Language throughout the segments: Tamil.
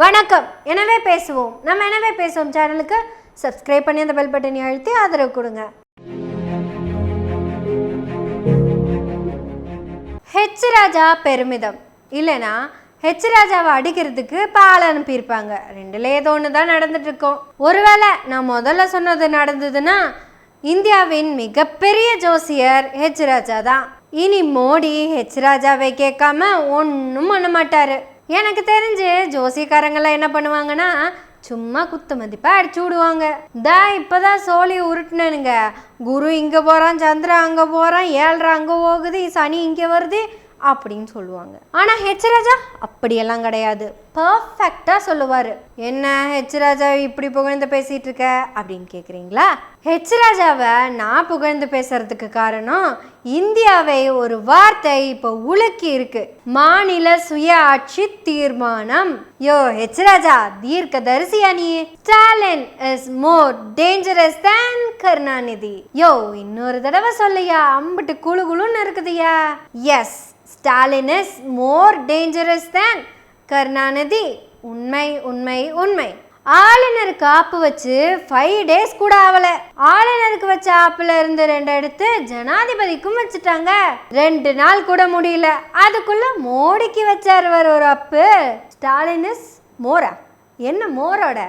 வணக்கம். எனவே பேசுவோம். நம்ம எனவே பேசுவோம். சேனலுக்கு சப்ஸ்கிரைப் பண்ணி அந்த பெல் பட்டனை அழுத்தி ஆதரவு கொடுங்க. ஹெச் ராஜா பெருமிதம். இல்லைனா ஹெச் ராஜாவை அடிக்கிறதுக்கு பால் அனுப்பியிருப்பாங்க. ரெண்டுல ஏதோ ஒன்று தான் நடந்துட்டு இருக்கோம் ஒருவேளை நான் முதல்ல சொன்னது நடந்ததுன்னா இந்தியாவின் மிகப்பெரிய ஜோசியர் ஹெச் ராஜா தான். இனி மோடி ஹெச் ராஜாவை கேட்காம ஒன்றும் பண்ண மாட்டாரு. எனக்கு தெரிஞ்சு ஜோசியக்காரங்கெல்லாம் என்ன பண்ணுவாங்கன்னா சும்மா குத்து மதிப்பா அடிச்சு விடுவாங்க. தா இப்பதான் சோழி உருட்டுனனுங்க. குரு இங்க போறான் சந்திரன் அங்க போறான் ஏழ்ரை அங்க போகுது சனி இங்க வருது அப்படின்னு சொல்லுவாங்க. ஆனால் ஹெச் ராஜா அப்படியெல்லாம் கிடையாது. பர்ஃபெக்டாக சொல்லுவார். என்ன ஹெச் ராஜா இப்படி புகழ்ந்து பேசிகிட்டு இருக்க? அப்படின்னு கேட்குறீங்களா ஹெச் ராஜாவை நான் புகழ்ந்து பேசுறதுக்கு காரணம் இந்தியாவை ஒரு வார்த்தை இப்போ உலுக்கி இருக்கு. மாநில சுய ஆட்சி தீர்மானம். யோ ஹெச் ராஜா தீர்க்க தரிசியா நீ? Stalin is more dangerous than Karunanidhi. யோ இன்னொரு தடவை சொல்லையா அம்பிட்டு குழு குழுன்னு இருக்குதுயா yes Stalin is more dangerous than Karunanidhi உண்மை உண்மை உண்மை. ஆளுநருக்கு ஆப்பு வச்சு ஃபைவ் டேஸ் கூட ஆகல ஆளுநருக்கு வச்ச ஆப்புல இருந்து ரெண்டு எடுத்து ஜனாதிபதிக்கும் வச்சுட்டாங்க. ரெண்டு நாள் கூட முடியல. அதுக்குள்ள மோடிக்கு வச்சார் வர ஒரு அப்பு ஸ்டாலின் இஸ் மோரா என்ன மோரோட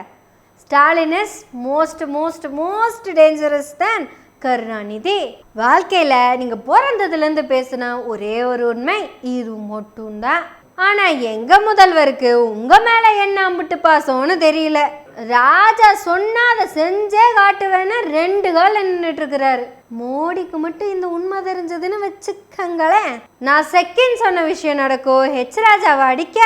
Stalin is most most most dangerous தான் கருணாநிதி வாழ்க்கையில நீங்க பிறந்ததுலேருந்து பேசின ஒரே ஒரு உண்மை இது மட்டும்தான். ஆனா எங்க முதல்வருக்கு உங்க மேல என்ன அம்பிட்டு பாசம்னு தெரியல. ராஜா சொன்னா அதை செஞ்சே காட்டுவேன்னு ரெண்டு கால் நின்றுட்டு இருக்கிறாரு. மோடிக்கு மட்டும் இந்த உண்மை தெரிஞ்சதுன்னு வச்சுக்கங்களேன். நான் செகண்ட் சொன்ன விஷயம் நடக்கும். ஹெச் ராஜாவை அடிக்க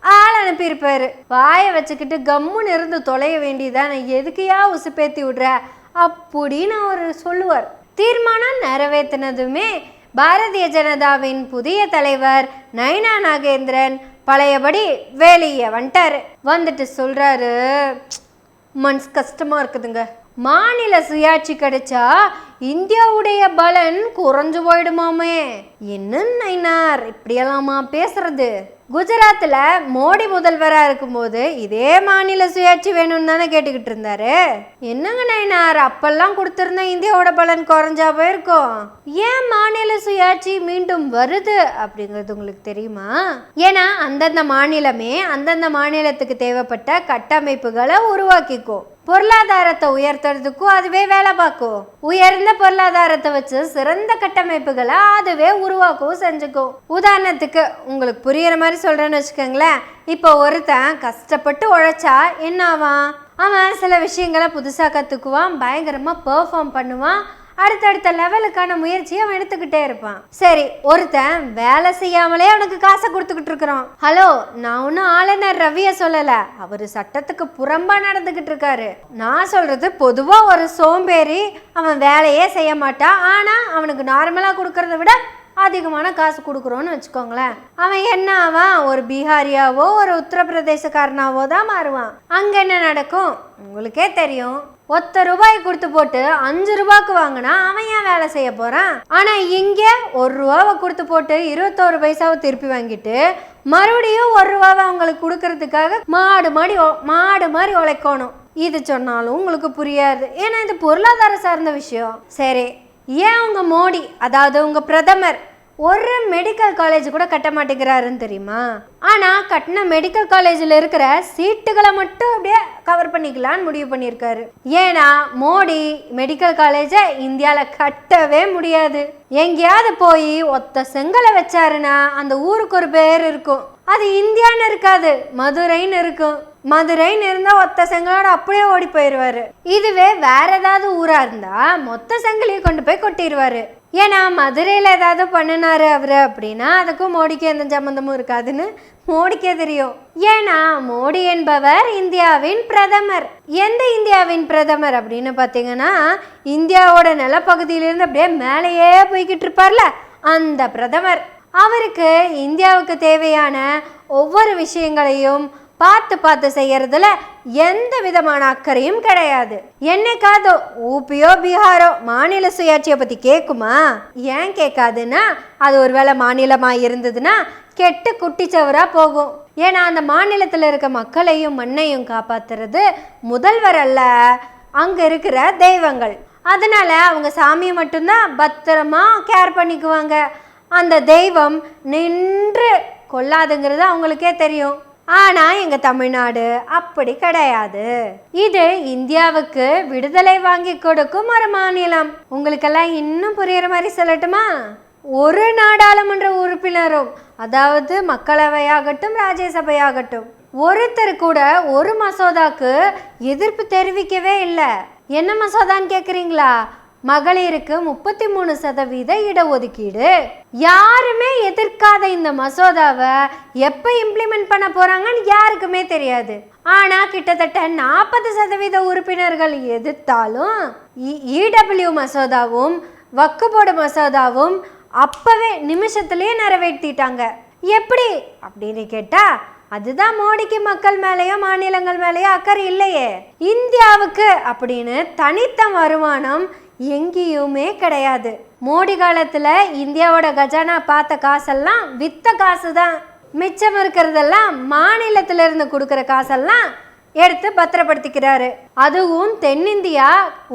ஆள் அனுப்பியிருப்பாரு. வாயை வச்சுக்கிட்டு கம்முன்னு இருந்து தொலைய வேண்டியதான் எதுக்கையா உசுப்பேத்தி விடுற? அப்படின்னு அவர் சொல்லுவார். தீர்மானம் நிறைவேற்றினதுமே பாரதிய ஜனதாவின் புதிய தலைவர் நயனா நாகேந்திரன். பழையபடி வேலையை வந்துட்டாரு. வந்துட்டு சொல்றாரு மனசு கஷ்டமா இருக்குதுங்க. மாநில சுயாட்சி கிடைச்சா இந்தியாவுடைய பலன் குறைஞ்சு போயிடுமாமே. என்னன்னு நைனார் இப்படியெல்லாமா பேசுறது? குஜராத்தில் மோடி முதல்வராக இருக்கும்போது இதே மாநில சுயாட்சி வேணும்னு தானே கேட்டுக்கிட்டு இருந்தாரு. என்னங்க நைனார்? அப்பெல்லாம் கொடுத்துருந்தா இந்தியாவோட பலன் குறைஞ்சா போயிருக்கும். ஏன் மாநில சுயாட்சி மீண்டும் வருது அப்படிங்கிறது உங்களுக்கு தெரியுமா? ஏன்னா அந்தந்த மாநிலமே அந்தந்த மாநிலத்துக்கு தேவைப்பட்ட கட்டமைப்புகளை உருவாக்கிக்கும். பொருளாதாரத்தை உயர்த்துறதுக்கும் அதுவே வேலை பார்க்கும். உயர்ந்த பொருளாதாரத்தை வச்சு சிறந்த கட்டமைப்புகளை அதுவே உருவாக்கவும் செஞ்சுக்கும். உதாரணத்துக்கு உங்களுக்கு புரியுற மாதிரி சொல்றேன்னு வச்சுக்கோங்களேன். இப்போ ஒருத்தன் கஷ்டப்பட்டு உழைச்சா என்ன ஆவான்? அவன் சில விஷயங்களை புதுசாக கற்றுக்குவான் பயங்கரமாக பெர்ஃபார்ம் பண்ணுவான். அடுத்தடுத்த லெவலுக்கான முயற்சியை அவன் எடுத்துக்கிட்டே இருப்பான். சரி ஒருத்தன் வேலை செய்யாமலே அவனுக்கு காசை கொடுத்துக்கிட்டு இருக்கிறான். ஹலோ நான் ஒன்றும் ஆளுநர் ரவிய சொல்லல. அவர் சட்டத்துக்கு புறம்பா நடந்துக்கிட்டு இருக்காரு. நான் சொல்றது பொதுவா ஒரு சோம்பேறி அவன் வேலையே செய்ய மாட்டான் ஆனா அவனுக்கு நார்மலா கொடுக்கறத விட அதிகமான காசு கொடுக்குறோன்னு வச்சுக்கோங்களேன். அவன் என்ன ஆவான்? ஒரு பீகாரியாவோ ஒரு உத்தரப்பிரதேசக்காரனாவோ தான் மாறுவான். அங்கே என்ன நடக்கும்? உங்களுக்கே தெரியும். ஒத்த ரூபாய் கொடுத்து போட்டு அஞ்சு ரூபாய்க்கு வாங்கினா அவன் ஏன் வேலை செய்ய போறான்? ஆனால் இங்கே ஒரு ரூபாவை கொடுத்து போட்டு இருபத்தோரு பைசாவை திருப்பி வாங்கிட்டு மறுபடியும் ஒரு ரூபாவை அவங்களுக்கு கொடுக்கறதுக்காக மாடு மாடி மாடு மாதிரி உழைக்கணும். இது சொன்னாலும் உங்களுக்கு புரியாது. ஏன்னா இது பொருளாதார சார்ந்த விஷயம். சரி ஏன் உங்கள் மோடி அதாவது உங்கள் பிரதமர் ஒரு மெடிக்கல் காலேஜ் கூட கட்ட மாட்டேங்கிறாருன்னு தெரியுமா? ஆனால் கட்டின மெடிக்கல் காலேஜில் இருக்கிற சீட்டுகளை மட்டும் அப்படியே கவர் பண்ணிக்கலான்னு முடிவு பண்ணியிருக்காரு. ஏன்னா மோடி மெடிக்கல் காலேஜை இந்தியாவில் கட்டவே முடியாது. எங்கேயாவது போய் ஒத்த செங்கலை வச்சாருன்னா அந்த ஊருக்கு ஒரு பேர் இருக்கும். அது இந்தியான்னு இருக்காது மதுரைன்னு இருக்கும். மதுரைன்னு இருந்தால் ஒத்த செங்கலோட அப்படியே ஓடி போயிடுவாரு இதுவே வேற ஏதாவது ஊராக இருந்தால் மொத்த செங்கலையும் கொண்டு போய் கொட்டிடுவாரு ஏன்னா மதுரையில் ஏதாவது பண்ணினாரு அவர் அப்படின்னா அதுக்கும் மோடிக்கு எந்த சம்மந்தமும் இருக்காதுன்னு மோடிக்கே தெரியும். ஏன்னா மோடி என்பவர் இந்தியாவின் பிரதமர். எந்த இந்தியாவின் பிரதமர் அப்படின்னு பார்த்தீங்கன்னா இந்தியாவோட நிலப்பகுதியிலிருந்து அப்படியே மேலேயே போய்கிட்டு இருப்பார்ல அந்த பிரதமர். அவருக்கு இந்தியாவுக்கு தேவையான ஒவ்வொரு விஷயங்களையும் பார்த்து பார்த்து செய்யறதுல எந்த விதமான அக்கறையும் கிடையாது. என்னைக்காவது ஊபியோ பீகாரோ மாநில சுயாட்சியை பத்தி கேட்குமா ஏன் கேட்காதுன்னா அது ஒருவேளை மாநிலமா இருந்ததுன்னா கெட்டு குட்டிச்சவரா போகும். ஏன்னா அந்த மாநிலத்தில் இருக்க மக்களையும் மண்ணையும் காப்பாத்துறது முதல்வர் அல்ல அங்க இருக்கிற தெய்வங்கள். அதனால அவங்க சாமியை மட்டும்தான் பத்திரமா கேர் பண்ணிக்குவாங்க. அந்த தெய்வம் நின்று கொள்ளாதுங்கிறது அவங்களுக்கே தெரியும். ஆனால் எங்கள் தமிழ்நாடு அப்படி கிடையாது. இது இந்தியாவுக்கு விடுதலை வாங்கி கொடுக்கும் ஒரு மாநிலம். உங்களுக்கெல்லாம் இன்னும் புரியுற மாதிரி சொல்லட்டுமா? ஒரு நாடாளுமன்ற உறுப்பினரும் அதாவது மக்களவையாகட்டும் ராஜ்யசபையாகட்டும் ஒருத்தர் கூட ஒரு மசோதாக்கு எதிர்ப்பு தெரிவிக்கவே இல்லை. என்ன மசோதான்னு கேட்குறீங்களா மகளிருக்கு முப்பத்தி மூணு சதவீத இடஒதுக்கீடு. யாருமே எதிர்க்காத இந்த மசோதாவை எப்போ இம்ப்ளிமெண்ட் பண்ண போறாங்கன்னு யாருக்குமே தெரியாது. ஆனா கிட்டத்தட்ட நாற்பது சதவீத உறுப்பினர்கள் எதிர்த்தாலும் இடபிள்யூ மசோதாவும் வக்குபோர்டு மசோதாவும் அப்பவே நிமிஷத்துலேயே நிறைவேற்றிட்டாங்க. எப்படி? அப்படின்னு கேட்டா அதுதான் மோடிக்கு மக்கள் மேலேயோ மாநிலங்கள் மேலேயோ அக்கறை இல்லையே. இந்தியாவுக்கு அப்படின்னு தனித்த வருமானம் எங்கேயுமே கிடையாது. மோடி காலத்தில் இந்தியாவோட கஜானா பார்த்த காசெல்லாம் வித்த காசு தான் மிச்சம் இருக்கிறதெல்லாம் மாநிலத்திலிருந்து கொடுக்குற காசெல்லாம் எடுத்து பத்திரப்படுத்திக்கிறாரு. அதுவும் தென்னிந்தியா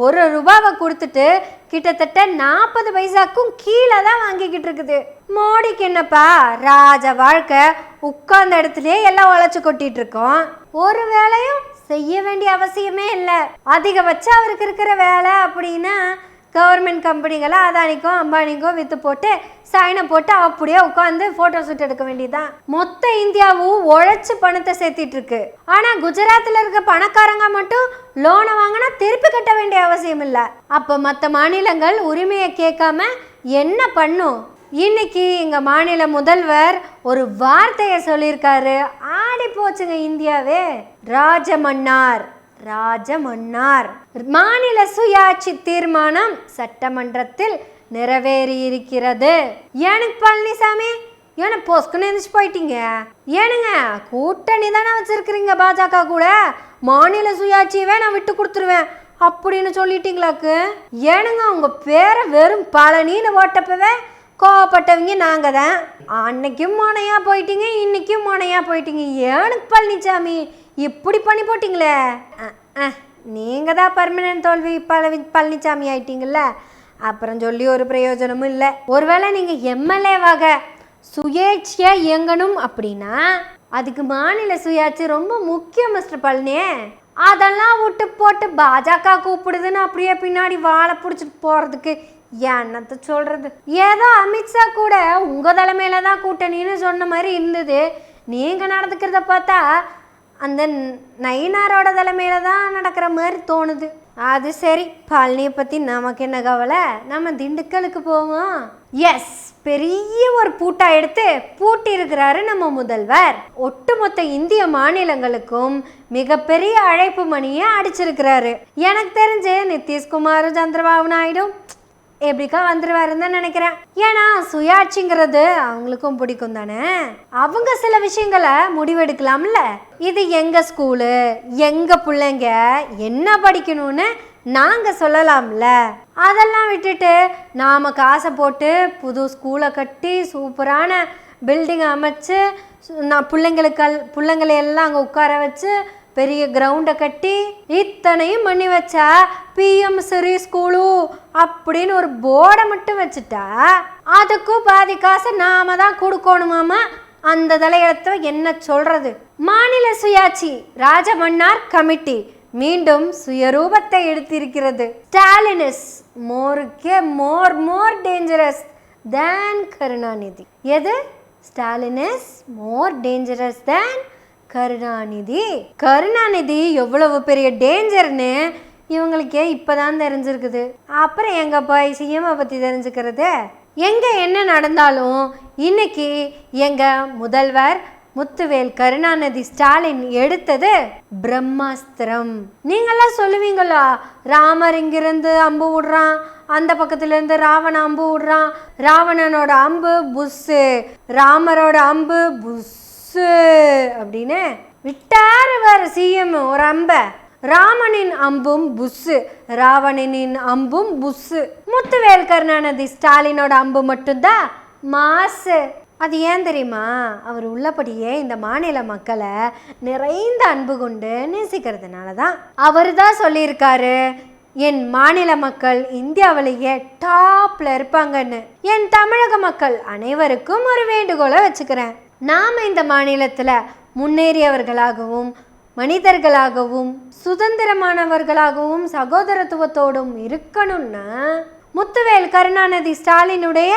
ஒரு ரூபாவை கொடுத்துட்டு கிட்டத்தட்ட நாற்பது பைசாக்கும் கீழே தான் வாங்கிக்கிட்டு இருக்குது. மோடிக்கு என்னப்பா ராஜ வாழ்க்கை உட்கார்ந்த இடத்துலயே எல்லாம் உழைச்சு கொட்டிட்டு இருக்கோம். ஒரு வேலையும் செய்ய வேண்டிய அவசியமே இல்லை. அதிகபட்சம் அவருக்கு இருக்கிற வேலை அப்படின்னா கவர்மெண்ட் கம்பெனிகளை அதானிக்கும் அம்பானிக்கும் வித்து போட்டு சைனை போட்டு அப்படியே உட்காந்து ஃபோட்டோ ஷூட் எடுக்க வேண்டியதுதான். மொத்த இந்தியாவும் உழைச்சு பணத்தை சேர்த்திட்டு இருக்கு. ஆனா குஜராத்தில் இருக்க பணக்காரங்க மட்டும் லோனை வாங்கினா திருப்பி கட்ட வேண்டிய அவசியம் இல்லை. அப்போ மற்ற மாநிலங்கள் உரிமையை கேட்காம என்ன பண்ணும்? இன்னைக்கு எங்கள் மாநில முதல்வர் ஒரு வார்த்தையை சொல்லியிருக்காரு. ஆடி போச்சுங்க இந்தியாவே. ராஜமன்னார் ராஜமன்னார். மாநில சுயாட்சி தீர்மானம் சட்டமன்றத்தில் நிறைவேறி இருக்கிறது எனக்கு பழனிசாமி ஏன்னா பொஸ்குன்னு எழுந்துச்சு போயிட்டீங்க. ஏனுங்க கூட்டணி தானே வச்சிருக்கிறீங்க பாஜக கூட. மாநில சுயாட்சியவே நான் விட்டு கொடுத்துருவேன் அப்படின்னு சொல்லிட்டீங்களாக்கு? ஏனுங்க உங்க பேரை வெறும் பழனின்னு ஓட்டப்பவே கோவப்பட்டவங்க நாங்கள் தான். அன்னைக்கும் மோனையா போயிட்டீங்க இன்னைக்கும் மோனையா போயிட்டீங்க. ஏனுக்கு பழனிசாமி இப்படி பண்ணி போட்டிங்களே? நீங்கள் தான் பர்மனன்ட் தோல்வி பழவி பழனிசாமி ஆயிட்டீங்கல்ல? அப்புறம் சொல்லி ஒரு பிரயோஜனமும் இல்லை. ஒருவேளை நீங்கள் எம்எல்ஏவாக சுயேட்சையாக இயங்கணும் அப்படின்னா அதுக்கு மாநில சுயாட்சி ரொம்ப முக்கியம் மிஸ்டர் பழனியே அதெல்லாம் விட்டு போட்டு பாஜக கூப்பிடுதுன்னு அப்படியே பின்னாடி வாழை பிடிச்சிட்டு போகிறதுக்கு என்னத்த சொல்கிறது ஏதோ அமித்ஷா கூட உங்கள் தலைமையில தான் கூட்டணின்னு சொன்ன மாதிரி இருந்தது. நீங்கள் நடந்துக்கிறத பார்த்தா அந்த நயினாரோட தலைமையில தான் நடக்கிற மாதிரி தோணுது. அது சரி பழனியை பற்றி நமக்கு என்ன கவலை? நம்ம திண்டுக்கலுக்கு போவோம். எஸ் பெரிய ஒரு பூட்டா எடுத்து பூட்டி இருக்கிறாரு நம்ம முதல்வர். ஒட்டுமொத்த இந்திய மாநிலங்களுக்கும் மிகப்பெரிய அழைப்பு மணியை அடிச்சிருக்கிறாரு. எனக்கு தெரிஞ்சு நிதிஷ்குமாரும் சந்திரபாபு நாயுடும் எப்படிக்கா வந்துருவாருன்னு தான் நினைக்கிறேன். ஏன்னா சுயாட்சிங்கிறது அவங்களுக்கும் பிடிக்கும் தானே? அவங்க சில விஷயங்களை முடிவெடுக்கலாம்ல. இது எங்க ஸ்கூலு எங்க பிள்ளைங்க என்ன படிக்கணும்னு நாங்க சொல்லலாம்ல. அதெல்லாம் விட்டுட்டு நாம காசை போட்டு புது ஸ்கூலை கட்டி சூப்பரான பில்டிங் அமைச்சு நான் பிள்ளைங்களுக்கு பிள்ளைங்களை எல்லாம் அங்கே உட்கார வச்சு பெரிய கிரவுண்டை கட்டி இத்தனையும் பண்ணி வச்சா பிஎம் சிறி ஸ்கூலு அப்படின்னு ஒரு போர்டை மட்டும் வச்சுட்டா அதுக்கும் பாதி காசு நாம தான் கொடுக்கணுமாமா அந்த தலையத்தை என்ன சொல்றது? மாநில சுயாட்சி ராஜமன்னார் கமிட்டி மீண்டும் சுயரூபத்தை எடுத்திருக்கிறது. Stalin is மோருக்கே more more dangerous than Karunanidhi. எது? Stalin is more dangerous than Karunanidhi Karunanidhi எவ்வளவு பெரிய டேஞ்சர்னு இவங்களுக்கே இப்போதான் தெரிஞ்சிருக்குது. அப்புறம் எங்கே போய் சிஎம்ஐ பற்றி தெரிஞ்சுக்கிறது? எங்கே என்ன நடந்தாலும் இன்னைக்கு எங்கள் முதல்வர் முத்துவேல் கருணாநிதி ஸ்டாலின் எடுத்தது பிரம்மாஸ்திரம். நீங்களாம் சொல்லுவீங்களா? ராமர் இங்கிருந்து அம்பு விடுறான் அந்த பக்கத்துலேருந்து ராவணன் அம்பு விடுறான் ராவணனோட அம்பு புஸ்ஸு ராமரோட அம்பு சு அப்படின்னு விட்டார் வேற சிஎம் ஒரு அம்பை. ராமனின் அம்பும் புஸ்ஸு ராவணனின் அம்பும் புஸ்ஸு. முத்துவேல் கருணாநிதி ஸ்டாலினோட அம்பு மட்டும்தான் மாசு. அது ஏன் தெரியுமா? அவர் உள்ளபடியே இந்த மாநில மக்களை நிறைந்த அன்பு கொண்டு நேசிக்கிறதுனால தான் அவர் தான் சொல்லியிருக்காரு. என் மாநில மக்கள் இந்தியாவிலேயே டாப்ல இருப்பாங்கன்னு. என் தமிழக மக்கள் அனைவருக்கும் ஒரு வேண்டுகோளை வச்சுக்கிறேன். நாம் இந்த மாநிலத்தில் முன்னேறியவர்களாகவும் மனிதர்களாகவும் சுதந்திரமானவர்களாகவும் சகோதரத்துவத்தோடும் இருக்கணும்னா முத்துவேல் கருணாநிதி ஸ்டாலினுடைய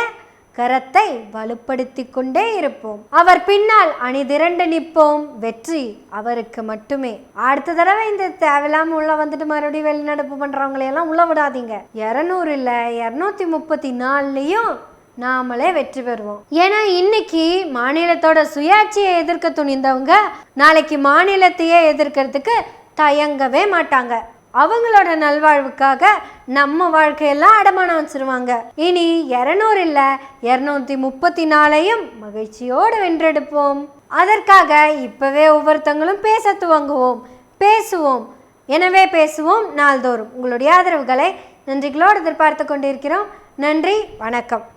கரத்தை வலுப்படுத்தி கொண்டே இருப்போம். அவர் பின்னால் அணிதிரண்டு நிற்போம். வெற்றி அவருக்கு மட்டுமே. அடுத்த தடவை இந்த தேவையில்லாம உள்ள வந்துட்டு மறுபடியும் வெளிநடப்பு பண்றவங்களையெல்லாம் உள்ள விடாதீங்க. இரநூறு இல்ல இரநூத்தி முப்பத்தி நாலுலயும் நாமளே வெற்றி பெறுவோம். ஏன்னா இன்னைக்கு மாநிலத்தோட சுயாட்சியை எதிர்க்க துணிந்தவங்க நாளைக்கு மாநிலத்தையே எதிர்க்கிறதுக்கு தயங்கவே மாட்டாங்க. அவங்களோட நல்வாழ்வுக்காக நம்ம வாழ்க்கையெல்லாம் அடமானம் வச்சிருவாங்க. இனி இரநூறு இல்லை இரநூத்தி முப்பத்தி நாலையும் மகிழ்ச்சியோடு வென்றெடுப்போம். அதற்காக இப்பவே ஒவ்வொருத்தங்களும் பேச துவங்குவோம். பேசுவோம். எனவே பேசுவோம் நாள்தோறும். உங்களுடைய ஆதரவுகளை நன்றிகளோடு எதிர்பார்த்து கொண்டிருக்கிறோம். நன்றி வணக்கம்.